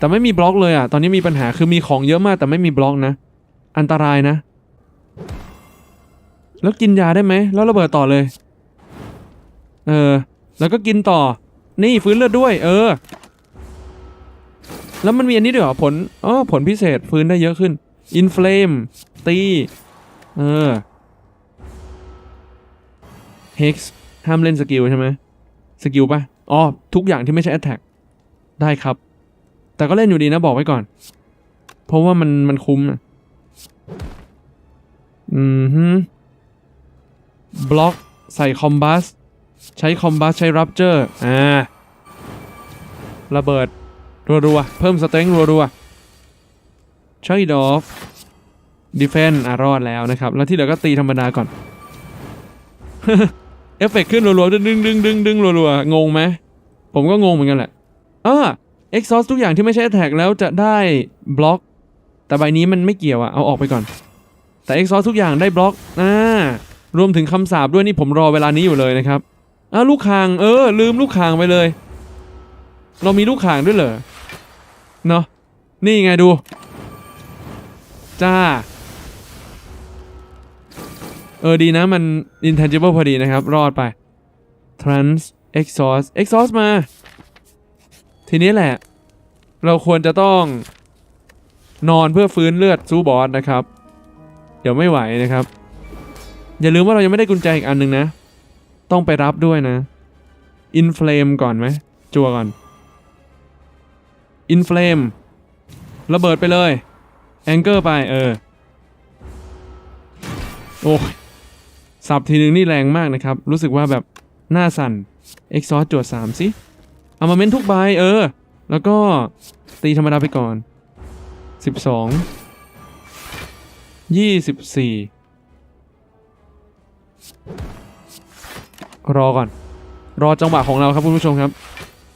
แต่ไม่มีบล็อกเลยอะ ตอนนี้มีปัญหาคือมีของเยอะมากแต่ไม่มีบล็อกนะ อันตรายนะ แล้วกินยาได้ไหม แล้วระเบิดต่อเลย เออ แล้วก็กินต่อ นี่ฟื้นเลือดด้วย เออ แล้วมันมีอันนี้ด้วยเหรอผลอ๋อผลพิเศษฟื้นได้เยอะขึ้น อินฟล e ตี เออ Hex ห้ามเล่นสกิลใช่ไหมสกิลปะอ๋อ ทุกอย่างที่ไม่ใช่ Attack ได้ครับ แต่ก็เล่นอยู่ดีนะบอกไว้ก่อน เพราะว่ามันมันคุ้มนะอืมฮึบล็อกใส่คอมบัส ใช้คอมบัส ใช้รับเจอร์ อ่า ระเบิด รัวๆ เพิ่มสเต็งรัวๆใช้ดอฟดีเฟนอะรอดแล้วนะครับ แล้วที่เหลือก็ตีธรรมดาก่อน เอฟเฟกต์ขึ้นรัวๆดึงดึงดึงดึงดึงรัวๆ งงไหม ผมก็งงเหมือนกันแหละอ่า เอ็กซอสทุกอย่างที่ไม่ใช่แท็กแล้วจะได้บล็อก แต่ใบนี้มันไม่เกี่ยวอะเอาออกไปก่อน แต่เอ็กซอสทุกอย่างได้บล็อกอ่ารวมถึงคำสาปด้วยนี่ผมรอเวลานี้อยู่เลยนะครับอ่าลูกคางเออ ลืมลูกคางไปเลย เรามีลูกคางด้วยเหรอเนาะนี่ไงดู จ้า เออดีนะมัน intangible พอดีนะครับ รอดไป trans exhaust exhaust มา ทีนี้แหละ เราควรจะต้องนอนเพื่อฟื้นเลือดสู้บอสนะครับ เดี๋ยวไม่ไหวนะครับ อย่าลืมว่าเรายังไม่ได้กุญแจอีกอันหนึ่งนะ ต้องไปรับด้วยนะ inflame ก่อนไหมจัวก่อน inflame ระเบิดไปเลย anchor ไปเออโอ้ยสับทีนึงนี่แรงมากนะครับ รู้สึกว่าแบบหน้าสั่น exhaust จวด3สิเอามาเม้นทุกใบเออ แล้วก็ตีธรรมดาไปก่อน 12 24 รอก่อน รอจังหวะของเราครับคุณผู้ชมครับ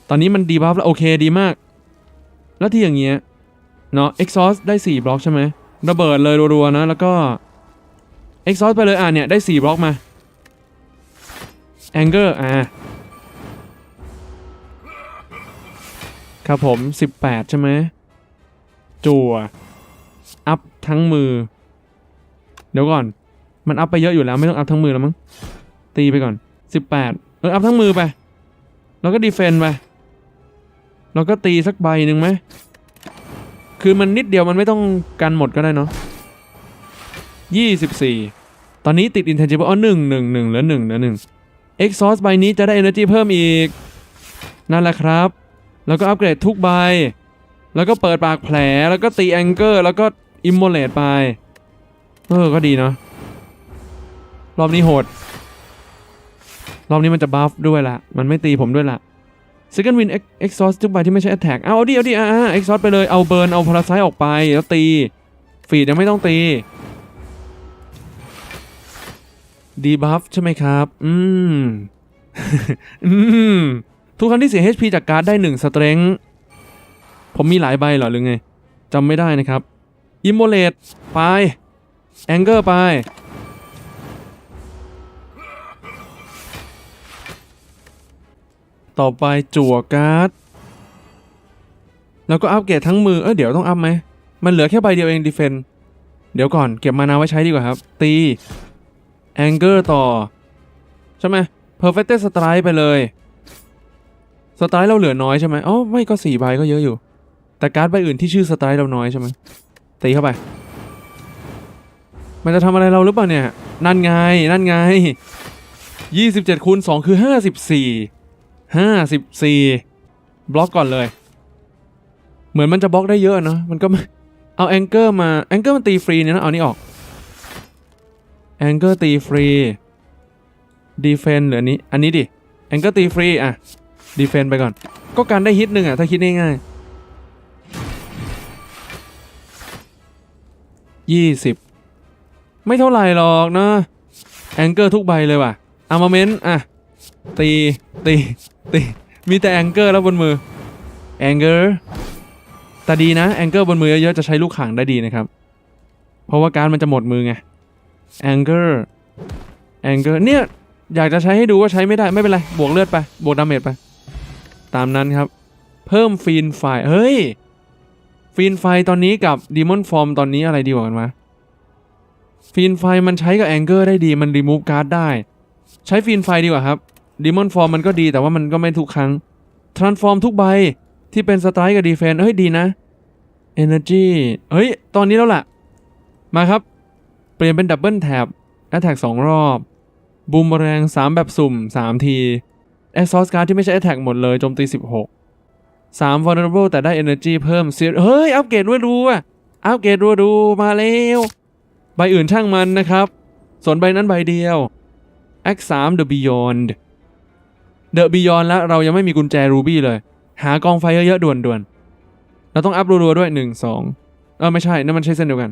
ตอนนี้มันดีบัฟแล้วโอเคดีมาก แล้วที่อย่างเงี้ยเนาะ exhaust ได้ 4 บล็อกใช่ไหมระเบิดเลยรัวๆนะ แล้วก็ exhaust ไปเลยอะเนี่ย ได้ 4 บล็อกมา anger อ่า ครับผม 18 ใช่ไหมจั่วอัพทั้งมือ เดี๋ยวก่อน มันอัพไปเยอะอยู่แล้วไม่ต้องอัพทั้งมือแล้วมั้ง ตีไปก่อน 18 เอออัพทั้งมือไป แล้วก็ดีเฟนไป แล้วก็ตีสักใบหนึ่งไหม คือมันนิดเดียวมันไม่ต้องกันหมดก็ได้เนาะ24 ตอนนี้ติด intangible อ๋อ1 1 1เหลือ1เหลือ1 exhaust ใบนี้จะได้ energy เพิ่มอีก นั่นแหละครับ แล้วก็อัปเกรดทุกใบ แล้วก็เปิดปากแผล แล้วก็ตีแองเกอร์ แล้วก็อิมโมเลตไป เออ ก็ดีเนาะ รอบนี้โหด รอบนี้มันจะบัฟด้วยละ มันไม่ตีผมด้วยละ Second Win Ex- Exhaust ทุกใบที่ไม่ใช่ Attack เอาดิเอาดิอ่า Exhaust ไปเลย เอาเบิร์น เอาพาราไซออกไป แล้วตี ฟีดยังไม่ต้องตี ดีบัฟใช่ไหมครับ อืม อืม ทุกครั้งที่เสีย HP จากการ์ดได้1 Strength ผมมีหลายใบเหรอหรือไงจำไม่ได้นะครับ Immolate ไป Anger ไปต่อไปจั่วการ์ด แล้วก็อัปเกรดทั้งมือ เอ้ยเดี๋ยวต้องอัพไหม มันเหลือแค่ใบเดียวเองดีเฟนเดี๋ยวก่อนเก็บมานาไว้ใช้ดีกว่าครับ ตี Anger ต่อ ใช่ไหม Perfect Strike ไปเลย สไตล์เราเหลือน้อยใช่ไหมอ๋อไม่ก็สี่ใบก็เยอะอยู่ แต่การ์ดใบอื่นที่ชื่อสไตล์เราน้อยใช่ไหมตีเข้าไป มันจะทำอะไรเราหรือเปล่าเนี่ย นั่นไง นั่นไงยี่สิบเจ็ดคูณสองคือห้าสิบสี่ห้าสิบสี่บล็อกก่อนเลย เหมือนมันจะบล็อกได้เยอะเนะมันก็เอาแองเกอร์มาแองเกอร์มันตีฟรีเนี่ยนะเอานี่ออกแองเกอร์ตีฟรีดีเฟนเหลืออันนี้ อันนี้ดิแองเกอร์ตีฟรีอะ ดีเฟนไปก่อน ก็การได้ฮิตหนึ่งอะ ถ้าคิดง่ายๆยี่สิบไม่เท่าไหร่หรอกนะแองเกอร์ทุกใบเลยว่ะอามาเมนต์อะ ตีตีตีมีแต่แองเกอร์แล้วบนมือแองเกอร์แต่ดีนะแองเกอร์บนมือเยอะๆจะใช้ลูกขังได้ดีนะครับ เพราะว่าการมันจะหมดมือไงแองเกอร์แองเกอร์เนี่ย อยากจะใช้ให้ดูว่าใช้ไม่ได้ไม่เป็นไร บวกเลือดไป บวกดาเมจไป ตามนั้นครับ เพิ่มฟีนไฟเฮ้ย ฟีนไฟตอนนี้กับดีมอนฟอร์มตอนนี้อะไรดีกว่ากันวะฟีนไฟมันใช้กับแองเกอร์ได้ดีมันรีมูฟการ์ดได้ ใช้ฟีนไฟดีกว่าครับดีมอนฟอร์มมันก็ดีแต่ว่ามันก็ไม่ทุกครั้งทรานส์ฟอร์มทุกใบที่เป็นสไตร์กับดีเฟนเฮ้ยดีนะ Energy เฮ้ย ตอนนี้แล้วล่ะ มาครับ เปลี่ยนเป็นดับเบิลแท็บแอ t แทกสองรอบ บูมแรง 3 แบบสุ่ม 3 ที แอ x ซอสการ์ที่ไม่ใช่ Attack หมดเลยโจมตี 16 3 vulnerable แต่ได้ energy เพิ่มเสียเฮ้ย อัปเกรดรัวดูอะอัปเกรดรัวดูมาแล้วใบอื่นช่างมันนะครับ ส่วนใบนั้นใบเดียว X 3 The Beyond The Beyond แล้วเรายังไม่มีกุญแจ Ruby เลย หากองไฟเยอะๆด่วนๆ เราต้องอัพรัวๆด้วย 1 2 เออไม่ใช่นั่นมันใช่เส้นเดียวกัน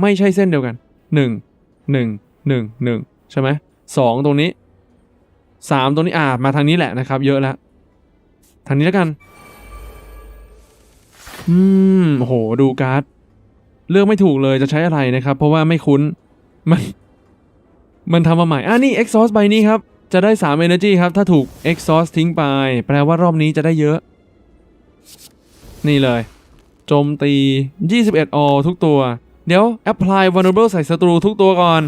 ไม่ใช่เส้นเดียวกัน 1 1 1 1ใช่ไหมสองตรงนี้ สามตรงนี้อ่ามาทางนี้แหละนะครับ เยอะแล้ว ทางนี้แล้วกัน อืมโหดูการ์ด เลือกไม่ถูกเลยจะใช้อะไรนะครับ เพราะว่าไม่คุ้น มัน มันทำมาใหม่อะนี่ exhaust ใบนี้ครับ จะได้ 3 energy ครับ ถ้าถูก exhaust ทิ้งไป แปลว่ารอบนี้จะได้เยอะ นี่เลย โจมตี 21อทุกตัว เดี๋ยว apply vulnerable ใส่ศัตรูทุกตัวก่อน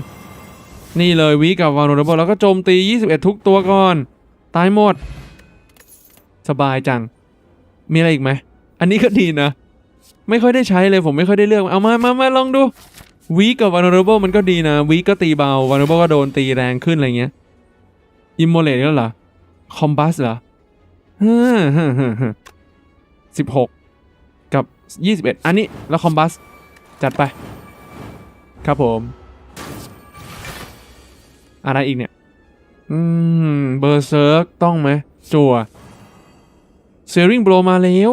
นี่เลยวีกับ vulnerable แล้วก็โจมตี 21 ทุกตัวก่อน ตายหมด สบายจัง มีอะไรอีกไหม อันนี้ก็ดีนะ ไม่ค่อยได้ใช้เลยผมไม่ค่อยได้เลือก เอามามามาลองดูวีกับ vulnerable มันก็ดีนะวีก็ตีเบา vulnerable ก็โดนตีแรงขึ้นอะไรเงี้ย immolate แล้วเหรอ combust เหรอฮ่าฮ่าฮ่าฮ่าสิบหกกับ 21 อันนี้แล้ว combust จัดไป ครับผม อะไรอีกเนี่ย อืม เบอร์เซิร์กต้องไหมจัวเซริงโบรมาแล้ว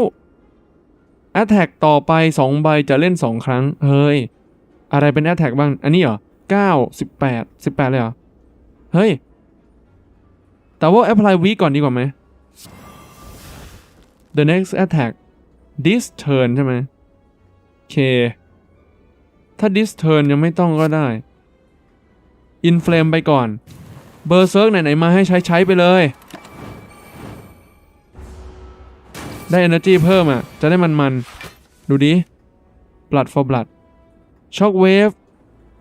แอ t แทกต่อไป 2 ใบจะเล่น 2 ครั้ง เฮ้ย อะไรเป็นแอ t แทกบ้าง อันนี้เหรอ 9 18 18 เลยเหรอ เฮ้ย แต่ว่า apply week ก่อนดีกว่าไหม the next attack this turn ใช่ไหมโอเค ถ้า this turn ยังไม่ต้องก็ได้ อินเฟลมไปก่อน เบอร์เซิร์กไหนๆมาให้ใช้ใช้ไปเลย ได้ Energy เพิ่มอะ จะได้มันมันๆดูดิ Blood for Blood Shock Wave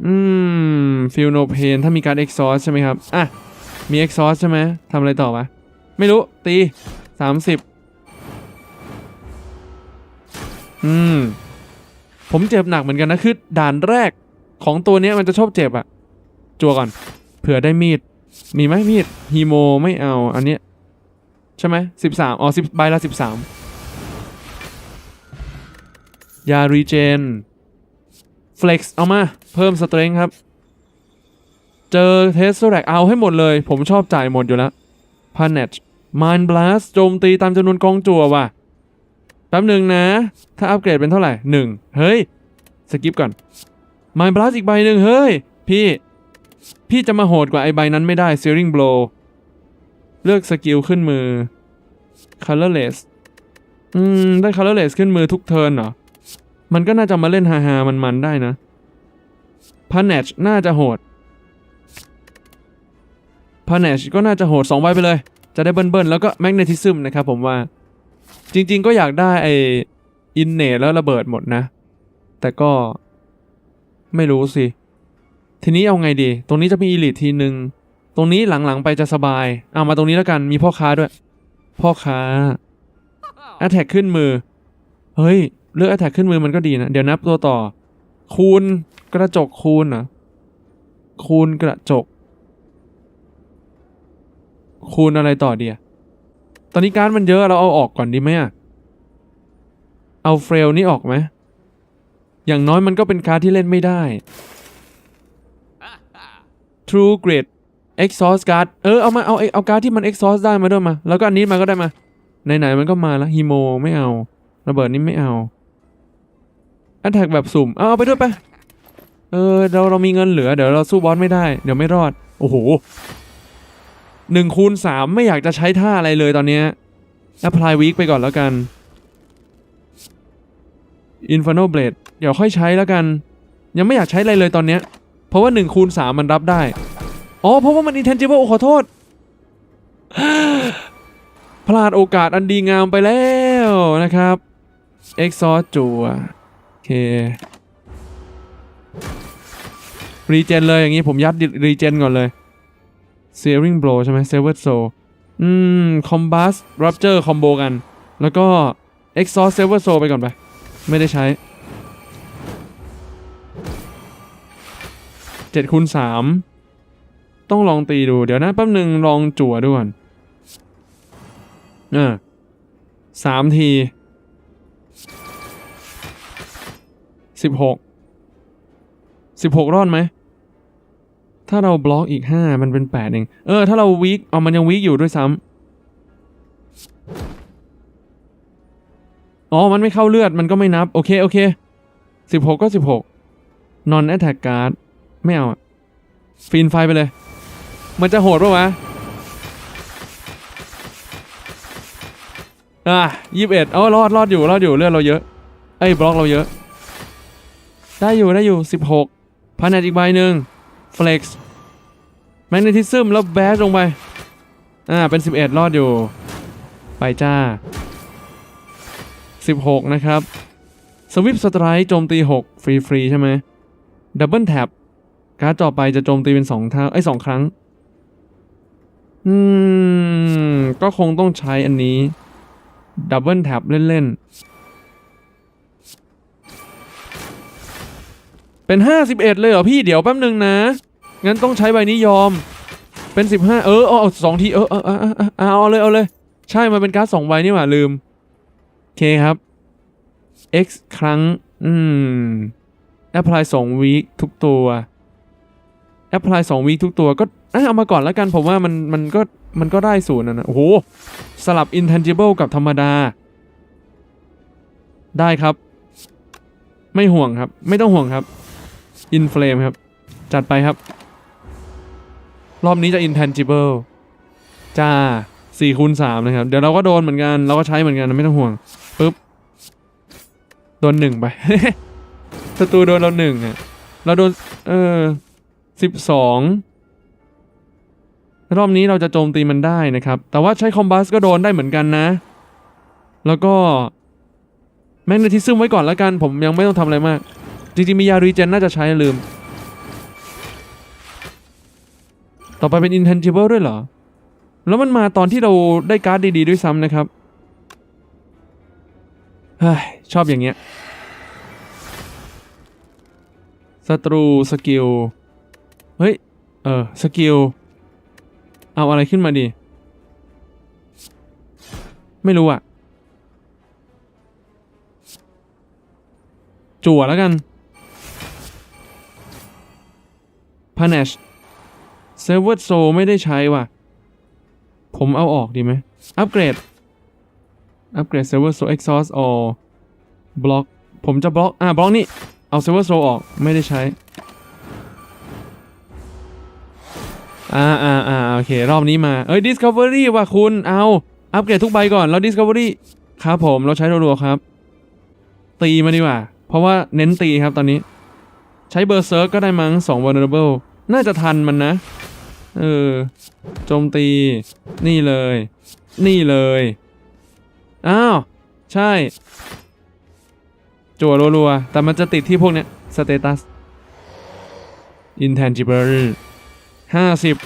อืม Feel No Pain ถ้ามีการ Exhaust ใช่ไหมครับ อะ มี Exhaust ใช่ไหมทำอะไรต่อวะ ไม่รู้ ตี 30 อืม ผมเจ็บหนักเหมือนกันนะ คือด่านแรกของตัวนี้มันจะชอบเจ็บอะ จัวก่อน เผื่อได้มีด มีไหมมีดฮีโมไม่เอาอันเนี้ยใช่ไหมสิบสามอ๋อสิบใบละสิบสามยารีเจนเฟล็กซ์เอามา เพิ่มสเตร n งครับ เจอเทสโซแรกเอาให้หมดเลย ผมชอบจ่ายหมดอยู่แล้วพาเนชม n นบลัสโจมตีตามจำนวนกองจั่วว่ะแป๊บหนึ่งนะ ถ้าอัปเกรดเป็นเท่าไหร่หนึ่งเฮ้ย สกิปก่อนม n นบลัสอีกใบหนึ่งเฮ้ย พี่ พี่จะมาโหดกว่าไอใบนั้นไม่ได้ Searing Blow เลือกสกิลขึ้นมือ Colorless อืม ได้ Colorless ขึ้นมือทุกเทิร์นเหรอ มันก็น่าจะมาเล่นฮาฮามันมันๆได้นะ p a n a c h น่าจะโหด p a n a c h ก็น่าจะโหด2ใบไปเลย จะได้เบิ้ลๆแล้วก็ Magnetism นะครับผมว่า จริง ๆ ก็อยากได้ไอ Innate แล้วระเบิดหมดนะ แต่ก็ไม่รู้สิ ทีนี้เอาไงดี ตรงนี้จะมีอีลิททีหนึ่งตรงนี้หลังๆไปจะสบายเอามาตรงนี้แล้วกันมีพ่อค้าด้วย พ่อค้า a t t a c k ขึ้นมือ เฮ้ย เลือก a t t a c k ขึ้นมือมันก็ดีนะ เดี๋ยวนับตัวต่อ คูณกระจกคูณเหรอคูณกระจก คูณอะไรต่อเดียตอนนี้การ์ดมันเยอะเราเอาออกก่อนดีไหมอะเอาเฟรลนี่ออกไหมอย่างน้อยมันก็เป็นการ์ดที่เล่นไม่ได้ True Grid Exhaust Card เออเอามาเอาเอาการ์ดที่มัน Exhaust ได้มาด้วยมา แล้วก็อันนี้มาก็ได้มา ไหนๆมันก็มาแล้วฮีโมไม่เอา ระเบิดนี่ไม่เอาอันแท็กแบบสุ่ม เอาเอาไปด้วยไป เออเราเรามีเงินเหลือเดี๋ยวเราสู้บอสไม่ได้ เดี๋ยวไม่รอด โอ้โหหนึ่งคูณสามไม่อยากจะใช้ท่าอะไรเลยตอนนี้ย Apply Week ไปก่อนแล้วกัน Inferno Blade เดี๋ยวค่อยใช้แล้วกัน ยังไม่อยากใช้อะไรเลยตอนเนี้ย เพราะว่า1คูณ3มันรับได้ อ๋อ เพราะว่ามัน intangible โอ้ขอโทษ พลาดโอกาสอันดีงามไปแล้วนะครับ exhaust จัวรีเจนเลยอย่างนี้ผมยัดรีเจนก่อนเลย Searing Blow ใช่ไหม Severed Soul อืม Combust Rupture คอมโบกัน แล้วก็ Exhaust Severed Soul ไปก่อนไป ไม่ได้ใช้ 7คูณ3ต้องลองตีดูเดี๋ยวนะแป๊บหนึ่งลองจั่วดูก่อนอ่าสามทีสิบหกสิบหกรอดไหม ถ้าเราบล็อกอีกห้ามันเป็นแปดเองเออ ถ้าเราวีคเอามันยังวีคอยู่ด้วยซ้ำอ๋อ มันไม่เข้าเลือดมันก็ไม่นับ โอเค โอเคสิบหกก็สิบหก non attack card ไม่เอาฟีนไฟไปเลย มันจะโหดปะวะอะยี่สิบเอ็ดเอารอดรอดอยู่รอดอยู่เลือดเราเยอะเอ้บล็อกเราเยอะ ได้อยู่ได้อยู่สิบหกพันแอดอีกใบหนึ่ง flex แมกเนติซึมแล้วแบสลงไปอ่าเป็นสิบเอ็ดรอดอยู่ ไปจ้าสิบหกนะครับสวิปสไตร์โจมตีหกฟรีฟรีใช่ไหมดับเบิลแท็บ การ์ดต่อไปจะโจมตีเป็นสองเท่าไอ้ยสองครั้ง อืม ก็คงต้องใช้อันนี้ ดับเบิลแท็บเล่น ๆ เป็น 51 เลยเหรอพี่เดี๋ยวแป๊บหนึ่งนะ งั้นต้องใช้ใบนี้ยอม เป็น 15 เออเอาเอาสองทีเออเออเออเออเออเอาเลย เอาเลย ใช่ มันเป็นการ์ดสองใบนี่หว่าลืม โอเคครับ x ครั้ง อืม apply 2 week ทุกตัว apply 2 week ทุกตัวก็เอเอามาก่อนแล้วกันผมว่ามันมันก็มันก็ได้ศูนย์นะโอ้โห สลับ intangible กับธรรมดา ได้ครับ ไม่ห่วงครับ ไม่ต้องห่วงครับ in flame ครับ จัดไปครับ รอบนี้จะ intangible จ้า4คูณ3นะครับ เดี๋ยวเราก็โดนเหมือนกัน เราก็ใช้เหมือนกันไม่ต้องห่วงปึ๊บโดนหนึ่งไปศัตรูโดนเราหนึ่งอะเราโดน เออ สิบสองรอบนี้เราจะโจมตีมันได้นะครับ แต่ว่าใช้คอมบัสก็โดนได้เหมือนกันนะ แล้วก็แมกเนติซึมไว้ก่อนแล้วกัน ผมยังไม่ต้องทำอะไรมาก จริงๆมียารีเจนน่าจะใช้ลืม ต่อไปเป็น intangible ด้วยเหรอ แล้วมันมาตอนที่เราได้การ์ดดีๆด้วยซ้ำนะครับเฮ้ยชอบอย่างเงี้ยศัตรูสกิล เฮ้ย เออ สกิล เอาอะไรขึ้นมาดี ไม่รู้อะจั่วแล้วกัน Punish Severed Soul ไม่ได้ใช้ว่ะ ผมเอาออกดีไหม อัปเกรด อัปเกรด Severed Soul Exhaust All บล็อก ผมจะบล็อก อ่าบล็อกนี่ เอา Severed Soul ออก ไม่ได้ใช้ อ่าอ่าอ่าโอเค รอบนี้มา เอ้ย Discovery ว่ะคุณ เอา อัปเกรดทุกใบก่อน แล้ว Discovery ครับผม เราใช้รัวๆครับ ตีมาดีกว่า เพราะว่าเน้นตีครับตอนนี้ ใช้เบอร์เซิร์กก็ได้มั้ง2 vulnerable น่าจะทันมันนะ เออ โจมตี นี่เลย นี่เลย อ้าว ใช่ จั่วรัวๆ แต่มันจะติดที่พวกเนี้ย status intangible ห้าสิบ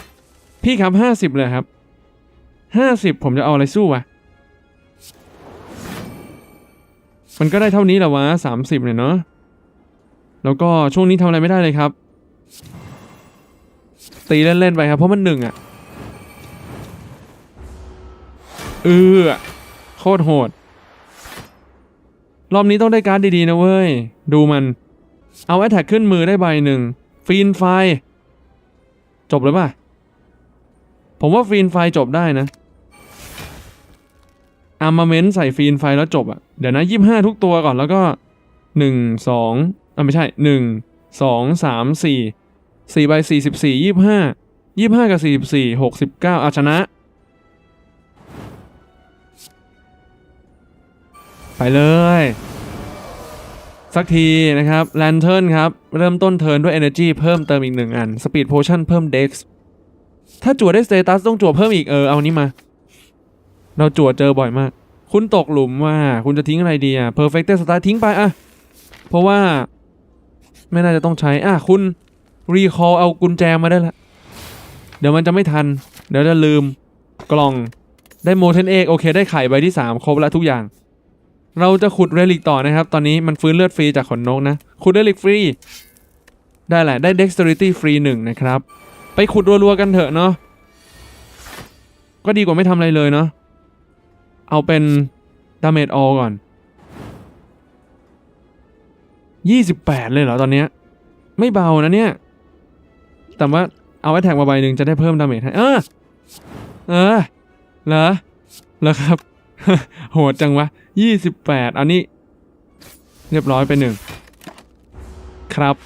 พี่ครับห้าสิบเลยครับห้าสิบผมจะเอาอะไรสู้วะมันก็ได้เท่านี้แหละวะสามสิบเนี่ยเนาะแล้วก็ช่วงนี้ทำอะไรไม่ได้เลยครับ ตีเล่นๆไปครับ เพราะมันหนึ่งอะเออโคตรโหด รอบนี้ต้องได้การ์ดดีๆนะเว้ย ดูมัน เอาแอ t แทกขึ้นมือได้ใบหนึ่งฟีนไฟ จบเลยป่ะ ผมว่าฟีนไฟจบได้นะอาร์มาเมนต์ใส่ฟีนไฟแล้วจบอะเดี๋ยวนะยี่ห้าทุกตัวก่อนแล้วก็หนึ่งสองอะไม่ใช่หนึ่งสองสามสี่สี่ใบสี่สิบสี่ยี่ห้ายี่ห้ากับสี่สิบสี่หกสิบเก้าอาชนะ ไปเลย สักทีนะครับแลนเทิร์นครับ เริ่มต้นเทิร์นด้วย Energy เพิ่มเติมอีกหนึ่งอัน Speed Potion เพิ่ม Dex ถ้าจั่วได้ Status ต้องจั่วเพิ่มอีกเออเอานี้มา เราจั่วเจอบ่อยมาก คุณตกหลุมว่าคุณจะทิ้งอะไรดีอะ Perfect Start ทิ้งไปอะ เพราะว่า ไม่น่าจะต้องใช้อะคุณรีคอ l เอากุญแจมาได้ละ เดี๋ยวมันจะไม่ทัน เดี๋ยวจะลืมกล่องได้โมเทนเอกโอเค ได้ไข่ใบที่ 3 ครบแล้วทุกอย่าง เราจะขุดเรลิกต่อนะครับ ตอนนี้มันฟื้นเลือดฟรีจากขนนกนะ ขุดเรลิกฟรี ได้แหละ ได้ dexterity ฟรีหนึ่งนะครับ ไปขุดรัวๆกันเถอะเนาะ ก็ดีกว่าไม่ทำอะไรเลยเนาะ เอาเป็น damage all ก่อน 28 เลยเหรอตอนเนี้ย ไม่เบานะเนี่ย แต่ว่าเอาไว้แท็กมาใบหนึ่งจะได้เพิ่มดาเมจให้ เออ เออ เหรอ เหรอครับ โหดจังวะ28อันนี้ เรียบร้อยไปหนึ่งครับ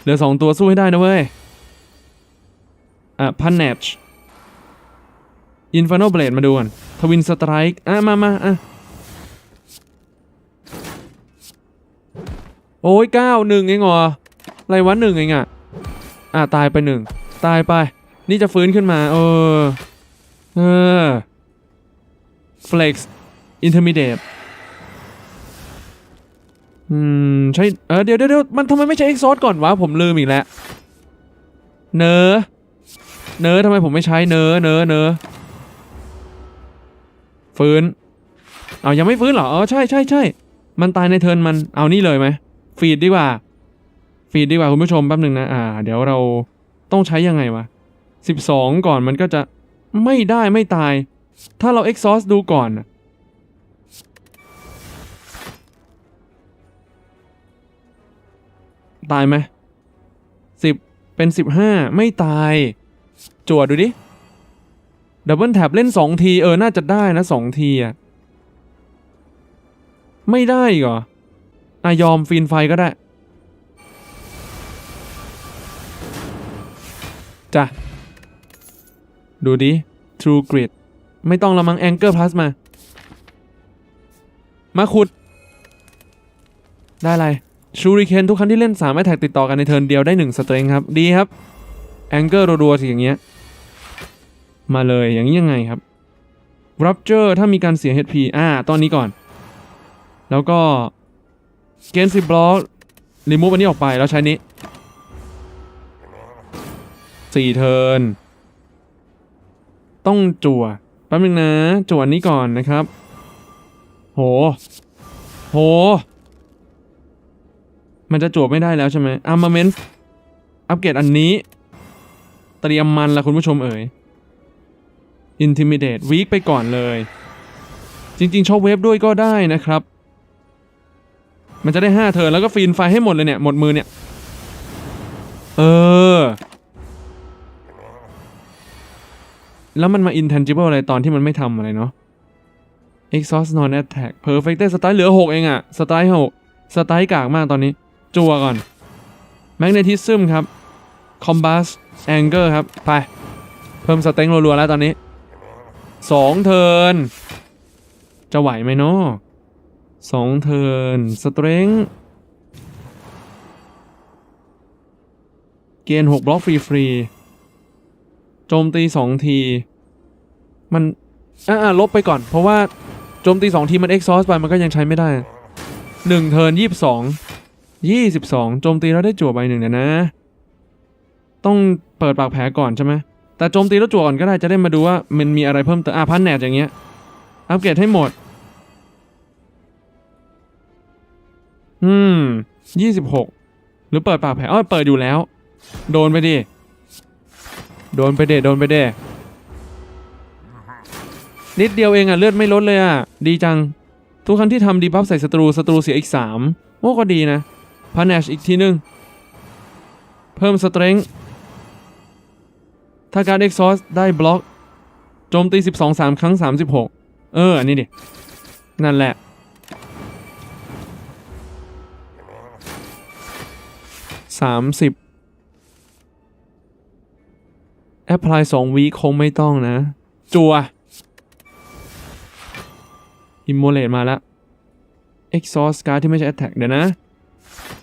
เหลือสองตัวสู้ให้ได้นะเว้ย อะพันแนชอินฟ r น l เบลดมาดูก่อนทวินสไตรค์อะ มามาอะ โอ้ยเก้าหนึ่งเองเหรออะไรวะหนึ่งเองอะ อะ ตายไปหนึ่ง ตายไป นี่จะฟื้นขึ้นมา เออ เออ flex intermediate อืม ใช่ เออเดี๋ยวเดี๋ยวมันทำไมไม่ใช้ exhaust ก่อนวะ ผมลืมอีกแล้ว เนอเนอทำไมผมไม่ใช้เนอเนอเนอฟื้น เอายังไม่ฟื้นเหรออ๋อใช่ใช่ใช่มันตายในเทิร์นมัน เอานี่เลยไหม ฟีดดีกว่า ฟีดดีกว่าคุณผู้ชมแป๊บหนึ่งนะ อ่า เดี๋ยวเราต้องใช้ยังไงวะ12ก่อนมันก็จะไม่ได้ไม่ตาย ถ้าเรา exhaust ดูก่อน ตายไหมสิบเป็นสิบห้าไม่ตาย จวดดูดิดับเบิลแท็บเล่นสองที เออ น่าจะได้นะสองทีอะ ไม่ได้กเหรออะยอมฟีนไฟก็ได้ จ้ะ ดูดิ True Grid ไม่ต้องละมัง Anchor Plus มา มาขุด ได้อะไรชูริเคนทุกครั้งที่เล่น3 a t t a c k ติดต่อกันในเทิร์นเดียวได้1สเตร n g ครับ ดีครับ Anchor รัวๆสิอย่างเงี้ย มาเลยอย่างนี้ยังไงครับ Rupture ถ้ามีการเสีย HP อ่า ตอนนี้ก่อน แล้วก็เกนซิบล็อกรีมูฟอันนี้ออกไปแล้วใช้นี้สี่เทิร์นต้องจั่ว แป๊บนึงนะจวนนี้ก่อนนะครับ โห โห มันจะจั่วไม่ได้แล้วใช่ไหม Armament อัปเกรดอันนี้ เตรียมมันละคุณผู้ชมเอ๋ย Intimidate วีคไปก่อนเลย จริงๆชอคเวฟด้วยก็ได้นะครับ มันจะได้ 5เทิร์นแล้วก็ฟีนไฟให้หมดเลยเนี่ย หมดมือเนี่ย เออ แล้วมันมา intangible อะไรตอนที่มันไม่ทำอะไรเนาะ exhaust non attack perfect สไตล์เหลือ 6 เองอะสไตล์6สไตล์กากมากตอนนี้ จัวก่อน magnetism ครับ combust anger ครับ ไป เพิ่มสเต็งรัวๆแล้วตอนนี้ 2 เทิร์นจะไหวไหมเนาะสองเทิร์นสเตรงเกณฑ์หกบล็อกฟรีฟรีๆ โจมตีสองที มันอ่าลบไปก่อน เพราะว่าโจมตีสองทีมัน exhaust ไปมันก็ยังใช้ไม่ได้หนึ่งเทิร์นยี่สิบสองยี่สิบสองโจมตีแล้วได้จั่วใบหนึ่งเนี่ยนะ ต้องเปิดปากแผลก่อนใช่ไหมแต่โจมตีแล้วจั่วก่อนก็ได้จะได้มาดูว่ามันมีอะไรเพิ่มเติมอะพันแหนทอย่างเงี้ยอัปเกรดให้หมด อืมยี่สิบหกหรือเปิดปากแผลอ้อเปิดอยู่แล้ว โดนไปดิ โดนไปเดโดนไปเดนิดเดียวเองอะเลือดไม่ลดเลยอะดีจัง ทุกครั้งที่ทำดีบัฟใส่ศัตรูศัตรูเสียอีก3โอ้ก็ดีนะพันาชอีกทีนึง เพิ่มสเตรนจ์ถ้าการเอ็กซอสได้บล็อกโจมตี 12 3 ครั้ง 36 เออ อันนี้ดิ นั่นแหละสามสิบ แอปพลายสองวีคงไม่ต้องนะ จัวอิมโมเลตมาแล้ว exhaust card ที่ไม่ใช่ attack เดี๋ยวนะ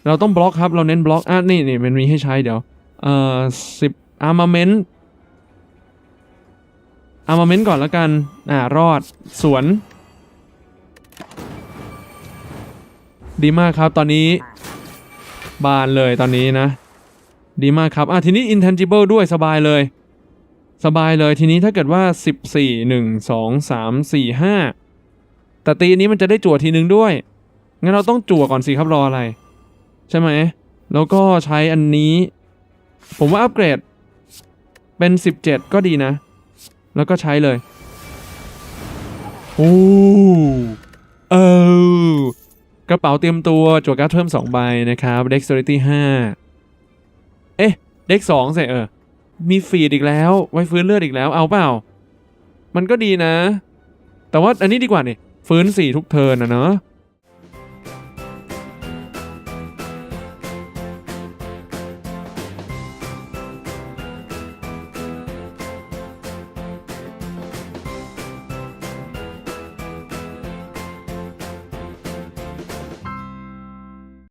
เราต้องบล็อกครับ เราเน้นบล็อกอะนี่นี่มันมีให้ใช้เดี๋ยว เอ่อสิบ armament armament ก่อนแล้วกัน อ่ารอด สวน ดีมากครับตอนนี้ บานเลยตอนนี้นะ ดีมากครับ อะทีนี้ intangible ด้วยสบายเลย สบายเลยทีนี้ถ้าเกิดว่า 14 1 2 3 4 5 แต่ตีนี้มันจะได้จั่วทีนึงด้วย งั้นเราต้องจั่วก่อนสิครับรออะไร ใช่ไหม แล้วก็ใช้อันนี้ ผมว่าอัปเกรด เป็น 17 ก็ดีนะ แล้วก็ใช้เลย โอ้เออกระเป๋าเตรียมตัวจั่วการ์ดเพิ่ม 2 ใบนะครับ dexterity 5 เอ๊ะ dex 2ใส่เออ มีฟีดอีกแล้ว ไว้ฟื้นเลือดอีกแล้วเอาเปล่า มันก็ดีนะ แต่ว่าอันนี้ดีกว่านี่ฟื้นสี่ทุกเทิร์นนะเนาะ